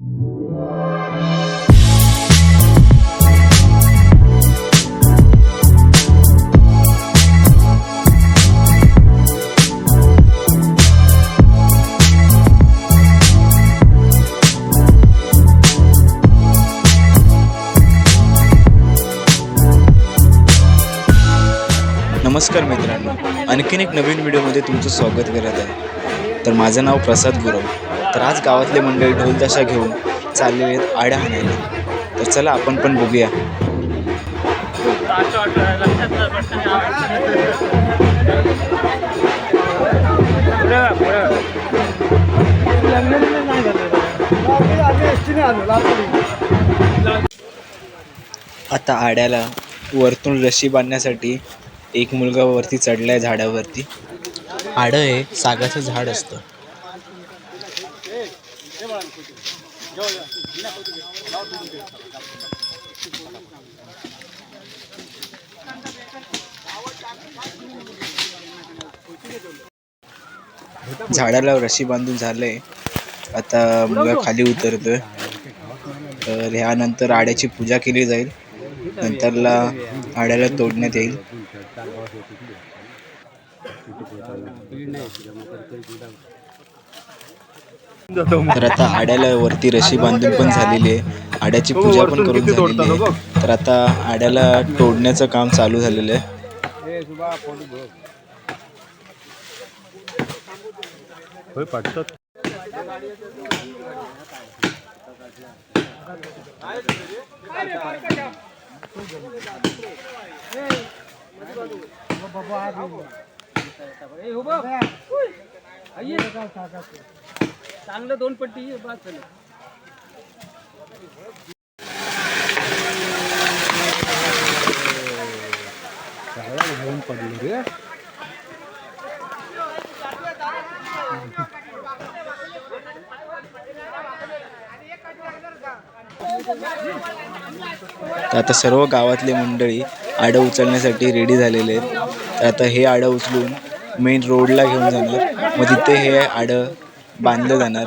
नमस्कार मित्रांनो. आणखीन एक नवीन व्हिडिओमध्ये तुमचं स्वागत करत आहे. तर माझं नाव प्रसाद गुरव. तर आज गावातले मंडळी ढोलताशा घेऊन चाललेले आहेत आड्या हाणायला. तर चला आपण पण बघूया. आता आड्याला वरतून रशी बांधण्यासाठी एक मुलगा वरती चढलाय झाडावरती. आडं हे सागाचं झाड असतं. झाडाला रशी बांधून झालंय. आता मुलगा खाली उतरतोय. तर ह्यानंतर आड्याची पूजा केली जाईल. नंतरला आड्याला तोडण्यात येईल. तर आता आड्याला वरती रशी बांधून पण झालेली आहे. आड्याची पूजा पण करून झालेली आहे. तर आता आड्याला तोडण्याचं काम चालू झालेलं आहे. खो पड़ता चांगल दोन पट्टी बात झालं घेऊन पडली रे। तर आता सर्व गावातले मंडळी आडं उचलण्यासाठी रेडी झालेले आहेत. तर आता हे आडं उचलून मेन रोडला घेऊन जाणार. मग तिथे हे आडं बांधलं जाणार.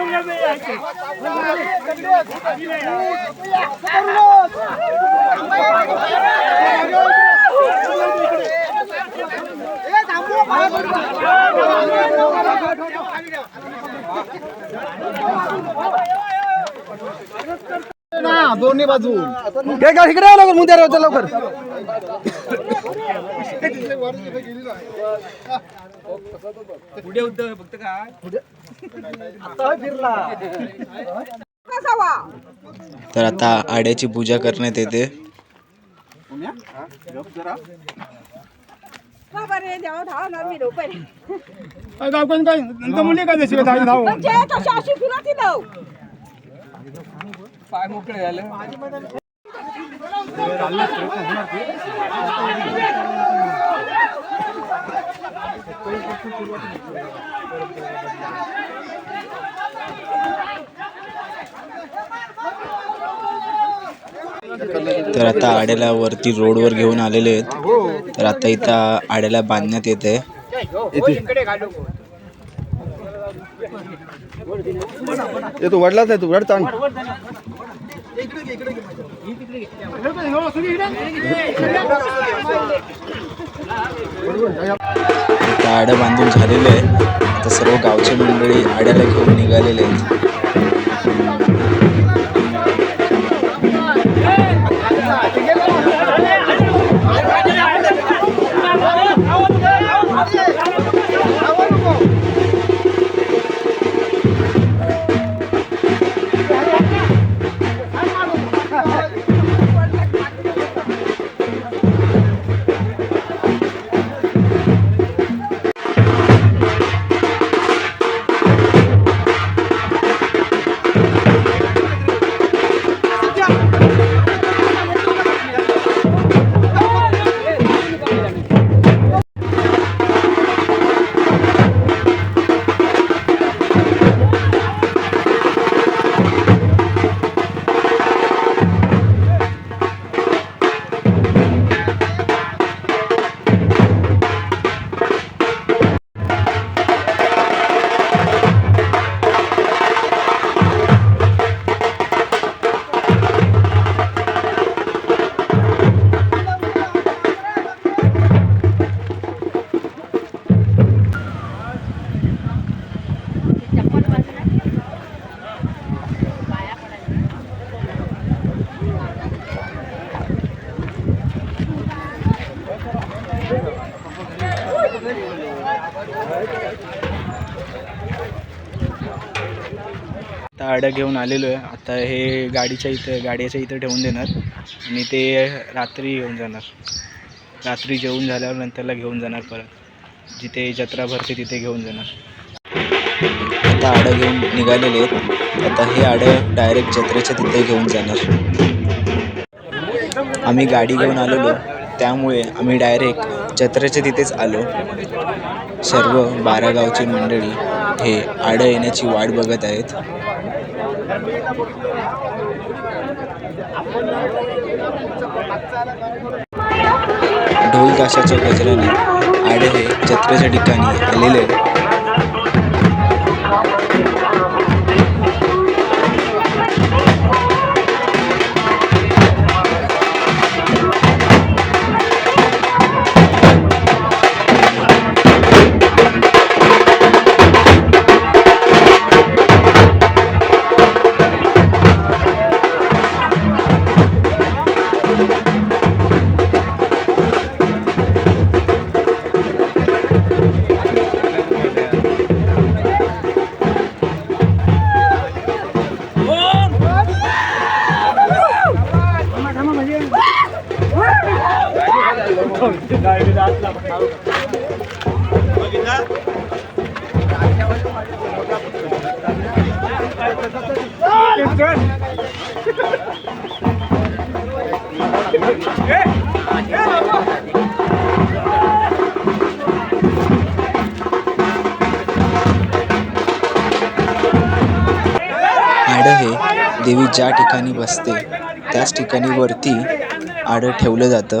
उचल दोन्ही बाजू. इकडे या लवकर मुद्द्यावर होतं लवकर. पुढे होतं फक्त काय? तर आता आड्याची पूजा करण्यात येते. देवा धावणार तर आता आड्याला वरती रोडवर घेऊन आलेले आहेत. तर आता इथं आड्याला बांधण्यात येते. येतो वडलाच आहे तू. वड ताण आडं बांधून झालेलं आहे. आता सर्व गावचे मंडळी आड्याला घेऊन निघालेले आहेत. गाड्या घेऊन आलेलो आहे. आता हे गाडीच्या इथं गाडीच्या इथं ठेवून देणार आणि ते रात्री घेऊन जाणार. रात्री जेवून झाल्यावर नंतरला घेऊन जाणार परत. जिथे जत्रा भरते तिथे घेऊन जाणार. आता आडं घेऊन निघालेले आहेत. आता हे आडं डायरेक्ट जत्रेच्या तिथे घेऊन जाणार. आम्ही गाडी घेऊन आलेलो. त्यामुळे आम्ही डायरेक्ट जत्रेच्या तिथेच आलो. सर्व बारा गावची मंडळी हे आडं येण्याची वाट बघत आहेत. ढोल ताशाच्या गजराने आडे हे जत्रेच्या ठिकाणी आलेले आडं हे देवी ज्या ठिकाणी बसते त्याच ठिकाणी वरती आडं ठेवलं जातं.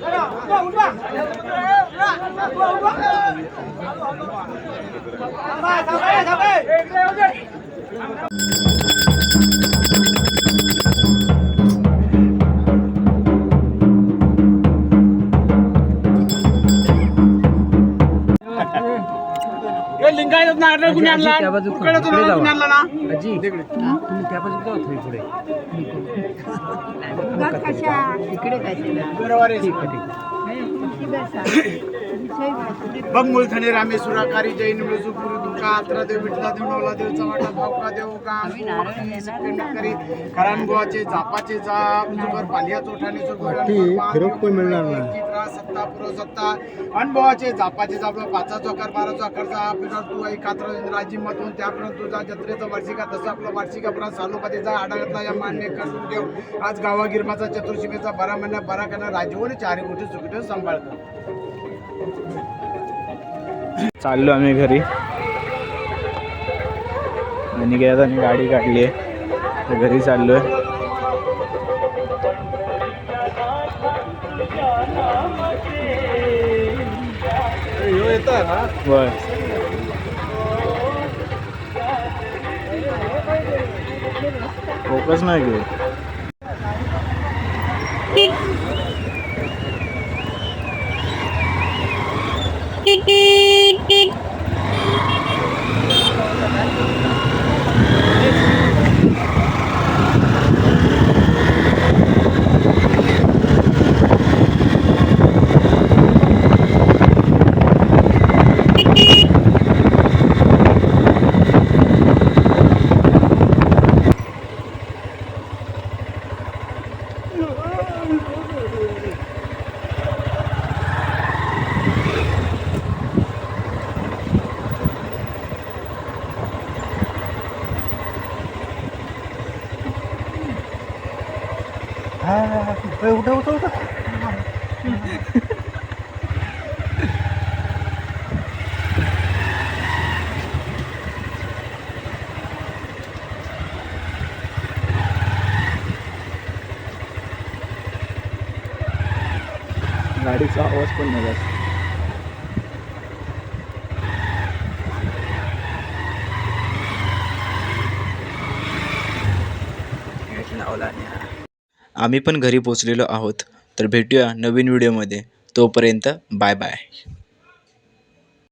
来了转不转转不转转不转转不转转不转转不转转不转转不转 लिंगायत नारळ कुणी आणला कुकडे तो? नारळ कुणी आणला ना इकडे मुलथणे रामेश्वराकारी जैन मिळजुपुरी दुका आत्रा देव विठला देव नवला देव चवाटा भावका देव का करी करानगोवाचे जापाचे जाप जुगर पालिया चोठाने सत्ता पुरो सत्ता अनुभवाचे जापाचे जाप पाचा चौकार बारा चौकार जा पिढा तू आई कात्र राजी मधून त्यापर्यंत तुझा जत्रेचा वार्षिका तसं आपलं वार्षिका परत चालूमध्ये जा आडागतला या मान्य करून देव आज गावा गिरमाचा चतुर्शिमेचा बरा महिना बरा करणार राजवून चारी गोष्टी चुकीचं सांभाळतात चाललो आम्ही घरी. आणि गेल्यात आणि गाडी काढली आहे. तर घरी चाललोय. बर फोकस नाही घेऊ. Thank you. गाडीचा आवाज पण नाही जास्त. आम्ही पण घरी पोचलेलो आहोत. तर भेटूया नवीन व्हिडिओमध्ये. तोपर्यंत बाय बाय.